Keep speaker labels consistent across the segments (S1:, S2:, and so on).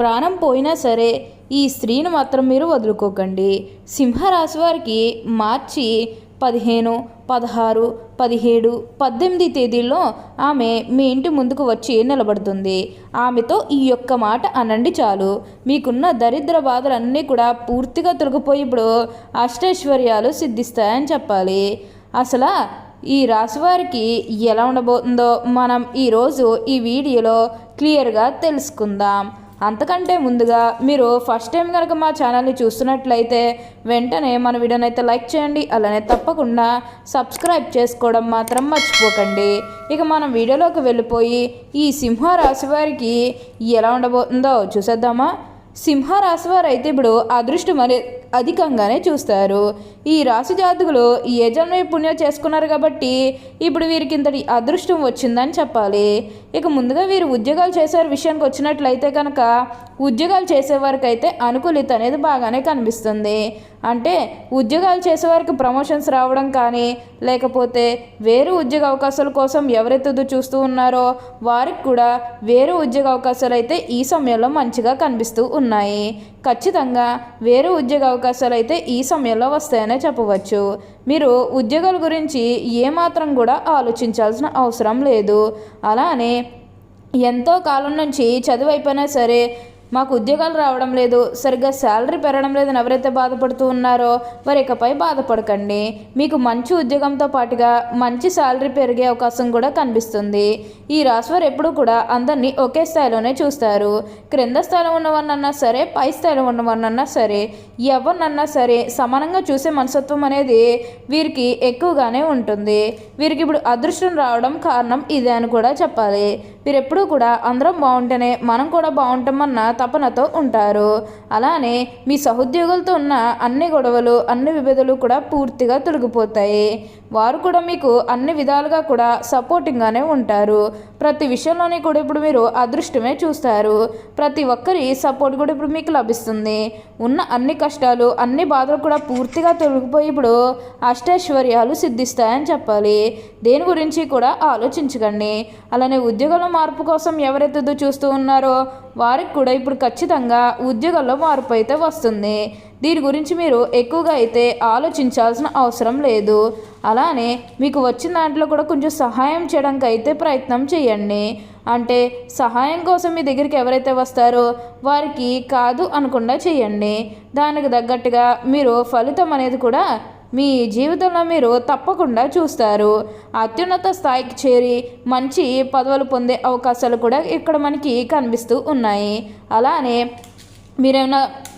S1: ప్రాణం పోయినా సరే ఈ స్త్రీని మాత్రం మీరు వదులుకోకండి. సింహరాశి వారికి మార్చి పదిహేను పదహారు పదిహేడు పద్దెనిమిది తేదీల్లో ఆమె మీ ఇంటి ముందుకు వచ్చి నిలబడుతుంది. ఆమెతో ఈ యొక్క మాట అనండి చాలు. మీకున్న దరిద్ర బాధలన్నీ కూడా పూర్తిగా తొలగిపోయి ఇప్పుడు అష్టైశ్వర్యాలు సిద్ధిస్తాయని చెప్పాలి. అసలు ఈ రాశివారికి ఎలా ఉండబోతుందో మనం ఈరోజు ఈ వీడియోలో క్లియర్గా తెలుసుకుందాం. అంతకంటే ముందుగా మీరు ఫస్ట్ టైం కనుక మా ఛానల్ని చూస్తున్నట్లయితే వెంటనే మన వీడియోనైతే అయితే లైక్ చేయండి అలానే తప్పకుండా సబ్స్క్రైబ్ చేసుకోవడం మాత్రం మర్చిపోకండి. ఇక మనం వీడియోలోకి వెళ్ళిపోయి ఈ సింహరాశి వారికి ఎలా ఉండబోతుందో చూసేద్దామా? సింహరాశి వారు అయితే ఇప్పుడు అదృష్టం అనేది అధికంగానే చూస్తారు. ఈ రాశి జాతకులు ఏ జన్మ పుణ్యం చేసుకున్నారు కాబట్టి ఇప్పుడు వీరికి ఇంతటి అదృష్టం వచ్చిందని చెప్పాలి. ఇక ముందుగా వీరు ఉద్యోగాలు చేసే విషయానికి వచ్చినట్లయితే కనుక ఉద్యోగాలు చేసేవారికి అయితే అనుకూలిత అనేది బాగానే కనిపిస్తుంది. అంటే ఉద్యోగాలు చేసేవారికి ప్రమోషన్స్ రావడం కానీ లేకపోతే వేరే ఉద్యోగ అవకాశాల కోసం ఎవరైతే చూస్తూ ఉన్నారో వారికి కూడా వేరే ఉద్యోగ అవకాశాలు అయితే ఈ సమయంలో మంచిగా కనిపిస్తూ ఉన్నాయి. ఖచ్చితంగా వేరే ఉద్యోగ అవకాశాలు అయితే ఈ సమయంలో వస్తాయనే చెప్పవచ్చు. మీరు ఉద్యోగాల గురించి ఏమాత్రం కూడా ఆలోచించాల్సిన అవసరం లేదు. అలానే ఎంతో కాలం నుంచి చదువు అయిపోయినా సరే మాకు ఉద్యోగాలు రావడం లేదు సరిగ్గా శాలరీ పెరగడం లేదని ఎవరైతే బాధపడుతూ ఉన్నారో వారు ఇకపై బాధపడకండి. మీకు మంచి ఉద్యోగంతో పాటుగా మంచి శాలరీ పెరిగే అవకాశం కూడా కనిపిస్తుంది. ఈ రాశివారు ఎప్పుడూ కూడా అందరినీ ఒకే స్థాయిలోనే చూస్తారు. క్రింద స్థాయిలో ఉన్నవారినన్నా సరే పై స్థాయిలో ఉన్నవారినన్నా సరే ఎవరినన్నా సరే సమానంగా చూసే మనసత్వం అనేది వీరికి ఎక్కువగానే ఉంటుంది. వీరికి ఇప్పుడు అదృష్టం రావడం కారణం ఇదే అని కూడా చెప్పాలి. వీరెప్పుడూ కూడా అందరం బాగుంటేనే మనం కూడా బాగుంటామన్న తపనతో ఉంటారు. అలానే మీ సహోద్యోగులతో ఉన్న అన్ని గొడవలు అన్ని విభేదాలు కూడా పూర్తిగా తొలగిపోతాయి. వారు కూడా మీకు అన్ని విధాలుగా కూడా సపోర్టింగ్గానే ఉంటారు. ప్రతి విషయంలోనే కూడా ఇప్పుడు మీరు అదృష్టమే చూస్తారు. ప్రతి ఒక్కరి సపోర్ట్ కూడా ఇప్పుడు మీకు లభిస్తుంది. ఉన్న అన్ని కష్టాలు అన్ని బాధలు కూడా పూర్తిగా తొలగిపోయి ఇప్పుడు అష్టైశ్వర్యాలు సిద్ధిస్తాయని చెప్పాలి. దేని గురించి కూడా ఆలోచించకండి. అలానే ఉద్యోగంలో మార్పు కోసం ఎవరైతే చూస్తూ ఉన్నారో వారికి కూడా ఇప్పుడు ఖచ్చితంగా ఉద్యోగంలో మార్పు అయితే వస్తుంది. దీని గురించి మీరు ఎక్కువగా అయితే ఆలోచించాల్సిన అవసరం లేదు. అలానే మీకు వచ్చిన దాంట్లో కూడా కొంచెం సహాయం చేయడానికి అయితే ప్రయత్నం చేయండి. అంటే సహాయం కోసం మీ దగ్గరికి ఎవరైతే వస్తారో వారికి కాదు అనకుండా చేయండి. దానికి తగ్గట్టుగా మీరు ఫలితం అనేది కూడా మీ జీవితంలో మీరు తప్పకుండా చూస్తారు. అత్యున్నత స్థాయికి చేరి మంచి పదవులు పొందే అవకాశాలు కూడా ఇక్కడ మనకి కనిపిస్తూ ఉన్నాయి. అలానే మీరేమైనా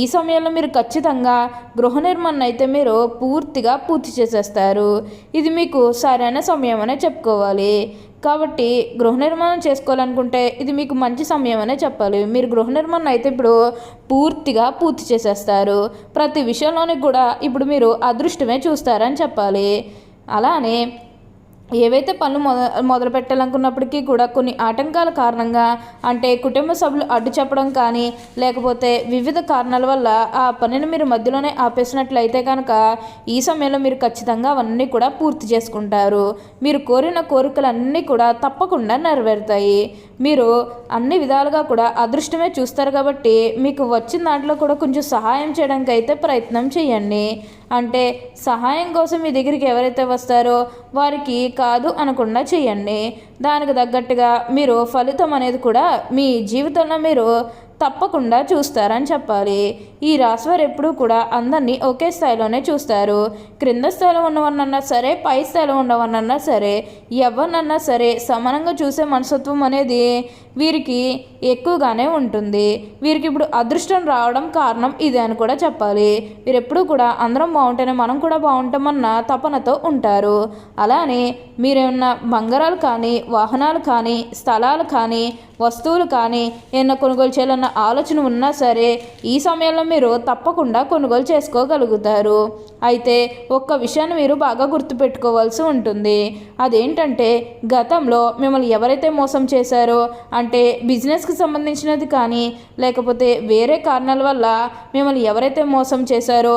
S1: ఈ సమయంలో మీరు ఖచ్చితంగా గృహ నిర్మాణం అయితే మీరు పూర్తిగా పూర్తి చేసేస్తారు. ఇది మీకు సరైన సమయం అనే చెప్పుకోవాలి. కాబట్టి గృహ నిర్మాణం చేసుకోవాలనుకుంటే ఇది మీకు మంచి సమయం అనే చెప్పాలి. మీరు గృహ నిర్మాణం అయితే ఇప్పుడు పూర్తిగా పూర్తి చేసేస్తారు. ప్రతి విషయంలోని కూడా ఇప్పుడు మీరు అదృష్టమే చూస్తారని చెప్పాలి. అలానే ఏవైతే పనులు మొద మొదలు పెట్టాలనుకున్నప్పటికీ కూడా కొన్ని ఆటంకాల కారణంగా అంటే కుటుంబ సభ్యులు అడ్డు చెప్పడం కానీ లేకపోతే వివిధ కారణాల వల్ల ఆ పనిని మీరు మధ్యలోనే ఆపేసినట్లయితే కనుక ఈ సమయంలో మీరు ఖచ్చితంగా అవన్నీ కూడా పూర్తి చేసుకుంటారు. మీరు కోరిన కోరికలన్నీ కూడా తప్పకుండా నెరవేరుతాయి. మీరు అన్ని విధాలుగా కూడా అదృష్టమే చూస్తారు కాబట్టి మీకు వచ్చిన దాంట్లో కూడా కొంచెం సహాయం చేయడానికి అయితే ప్రయత్నం చేయండి. అంటే సహాయం కోసం మీ దగ్గరికి ఎవరైతే వస్తారో వారికి కాదు అనకుండా చేయండి. దానికి తగ్గట్టుగా మీరు ఫలితం అనేది కూడా మీ జీవితంలో మీరు తప్పకుండా చూస్తారని చెప్పాలి. ఈ రాశివారు ఎప్పుడూ కూడా అందరినీ ఒకే స్థాయిలోనే చూస్తారు. క్రింద స్థాయిలో ఉన్నవన్నన్నా సరే పై స్థాయిలో ఉన్నవన్నన్నా సరే ఎవరినన్నా సరే సమానంగా చూసే మనస్తత్వం అనేది వీరికి ఎక్కువగానే ఉంటుంది. వీరికి ఇప్పుడు అదృష్టం రావడం కారణం ఇదే అని కూడా చెప్పాలి. వీరు ఎప్పుడూ కూడా అందరం బాగుంటేనే మనం కూడా బాగుంటామన్న తపనతో ఉంటారు. అలానే మీరేమన్నా బంగారాలు కానీ వాహనాలు కానీ స్థలాలు కానీ వస్తువులు కానీ ఏమన్నా కొనుగోలు చేయాలన్న ఆలోచన ఉన్నా సరే ఈ సమయంలో మీరు తప్పకుండా కొనుగోలు చేసుకోగలుగుతారు. అయితే ఒక్క విషయాన్ని మీరు బాగా గుర్తుపెట్టుకోవాల్సి ఉంటుంది. అదేంటంటే గతంలో మిమ్మల్ని ఎవరైతే మోసం చేశారో అంటే బిజినెస్కి సంబంధించినది కానీ లేకపోతే వేరే కారణాల వల్ల మిమ్మల్ని ఎవరైతే మోసం చేశారో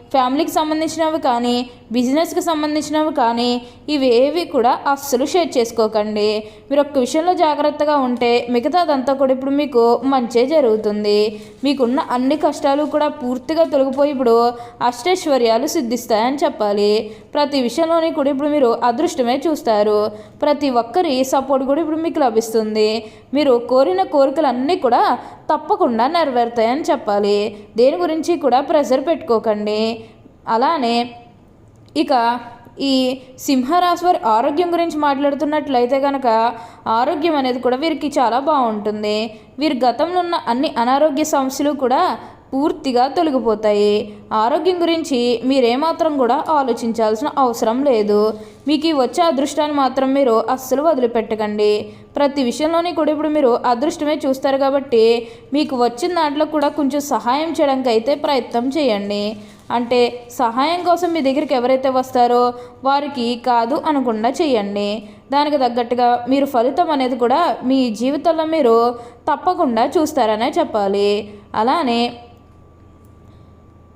S1: ఫ్యామిలీకి సంబంధించినవి కానీ బిజినెస్కి సంబంధించినవి కానీ ఇవేవి కూడా అస్సలు షేర్ చేసుకోకండి. మీరు ఒక్క విషయంలో జాగ్రత్తగా ఉంటే మిగతాదంతా కూడా ఇప్పుడు మీకు మంచే జరుగుతుంది. మీకున్న అన్ని కష్టాలు కూడా పూర్తిగా తొలగిపోయి ఇప్పుడు అష్టైశ్వర్యాలు సిద్ధిస్తాయని చెప్పాలి. ప్రతి విషయంలోని కూడా ఇప్పుడు మీరు అదృష్టమే చూస్తారు. ప్రతి ఒక్కరి సపోర్ట్ కూడా ఇప్పుడు మీకు లభిస్తుంది. మీరు కోరిన కోరికలన్నీ కూడా తప్పకుండా నెరవేరుతాయని చెప్పాలి. దేని గురించి కూడా ప్రెషర్ పెట్టుకోకండి. అలానే ఇక ఈ సింహరాశి వారి ఆరోగ్యం గురించి మాట్లాడుతున్నట్లయితే కనుక ఆరోగ్యం అనేది కూడా వీరికి చాలా బాగుంటుంది. వీరి గతంలో ఉన్న అన్ని అనారోగ్య సమస్యలు కూడా పూర్తిగా తొలగిపోతాయి. ఆరోగ్యం గురించి మీరేమాత్రం కూడా ఆలోచించాల్సిన అవసరం లేదు. మీకు ఈ వచ్చే అదృష్టాన్ని మాత్రం మీరు అస్సలు వదిలిపెట్టకండి. ప్రతి విషయంలోని కూడా ఇప్పుడు మీరు అదృష్టమే చూస్తారు కాబట్టి మీకు వచ్చిన దాంట్లో కూడా కొంచెం సహాయం చేయడానికి అయితే ప్రయత్నం చేయండి. అంటే సహాయం కోసం మీ దగ్గరికి ఎవరైతే వస్తారో వారికి కాదు అనకుండా చేయండి. దానికి తగ్గట్టుగా మీరు ఫలితం అనేది కూడా మీ జీవితంలో మీరు తప్పకుండా చూస్తారనే చెప్పాలి. అలానే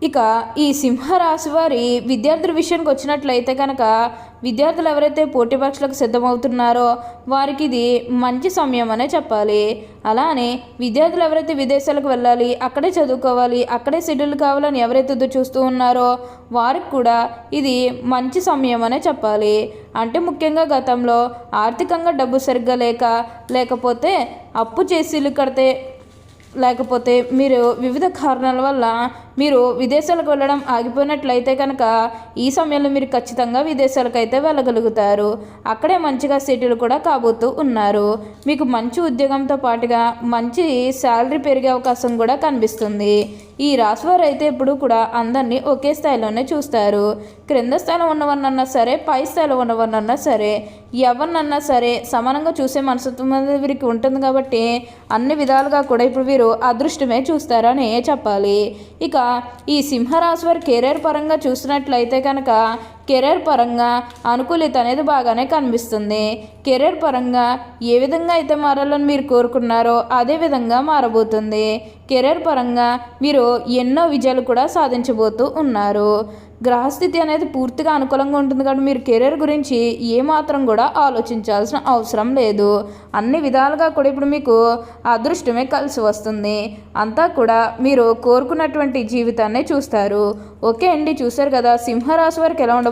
S1: ఇక ఈ సింహరాశి వారి విద్యార్థుల విషయానికి వచ్చినట్లయితే కనుక విద్యార్థులు ఎవరైతే పోటీ పరీక్షలకు సిద్ధమవుతున్నారో వారికి ఇది మంచి సమయం అనే చెప్పాలి. అలానే విద్యార్థులు ఎవరైతే విదేశాలకు వెళ్ళాలి అక్కడే చదువుకోవాలి అక్కడే షెడ్యూల్ కావాలని ఎవరైతే ఎదురు చూస్తూ ఉన్నారో వారికి కూడా ఇది మంచి సమయం అనే చెప్పాలి. అంటే ముఖ్యంగా గతంలో ఆర్థికంగా డబ్బు సరిగ్గా లేక లేకపోతే అప్పు చేసి ఇల్లు కడితే లేకపోతే మీరు వివిధ కారణాల వల్ల మీరు విదేశాలకు వెళ్ళడం ఆగిపోయినట్లయితే కనుక ఈ సమయంలో మీరు ఖచ్చితంగా విదేశాలకు అయితే వెళ్ళగలుగుతారు. అక్కడే మంచిగా సెటిల్ కూడా కాబోతూ ఉన్నారు. మీకు మంచి ఉద్యోగంతో పాటుగా మంచి శాలరీ పెరిగే అవకాశం కూడా కనిపిస్తుంది. ఈ రాశివారు అయితే ఎప్పుడు కూడా అందరినీ ఒకే స్థాయిలోనే చూస్తారు. క్రింద స్థాయిలో ఉన్నవన్నన్నా సరే పై స్థాయిలో ఉన్నవన్నన్నా సరే ఎవరినన్నా సరే సమానంగా చూసే మనస్తత్వం అనేది వీరికి ఉంటుంది కాబట్టి అన్ని విధాలుగా కూడా ఇప్పుడు వీరు అదృష్టమే చూస్తారని చెప్పాలి. ఇక ఈ సింహరాశి వారి కెరీర్ పరంగా చూసినట్లయితే కనుక కెరీర్ పరంగా అనుకూలిత అనేది బాగానే కనిపిస్తుంది. కెరీర్ పరంగా ఏ విధంగా అయితే మారాలని మీరు కోరుకున్నారో అదే విధంగా మారబోతుంది. కెరీర్ పరంగా మీరు ఎన్నో విజయాలు కూడా సాధించబోతూ ఉన్నారు. గ్రహస్థితి అనేది పూర్తిగా అనుకూలంగా ఉంటుంది కాబట్టి మీరు కెరీర్ గురించి ఏమాత్రం కూడా ఆలోచించాల్సిన అవసరం లేదు. అన్ని విధాలుగా కూడా ఇప్పుడు మీకు అదృష్టమే కలిసి వస్తుంది. అంతా కూడా మీరు కోరుకున్నటువంటి జీవితాన్ని చూస్తారు. ఓకే అండి చూశారు కదా సింహరాశి వారికి ఎలా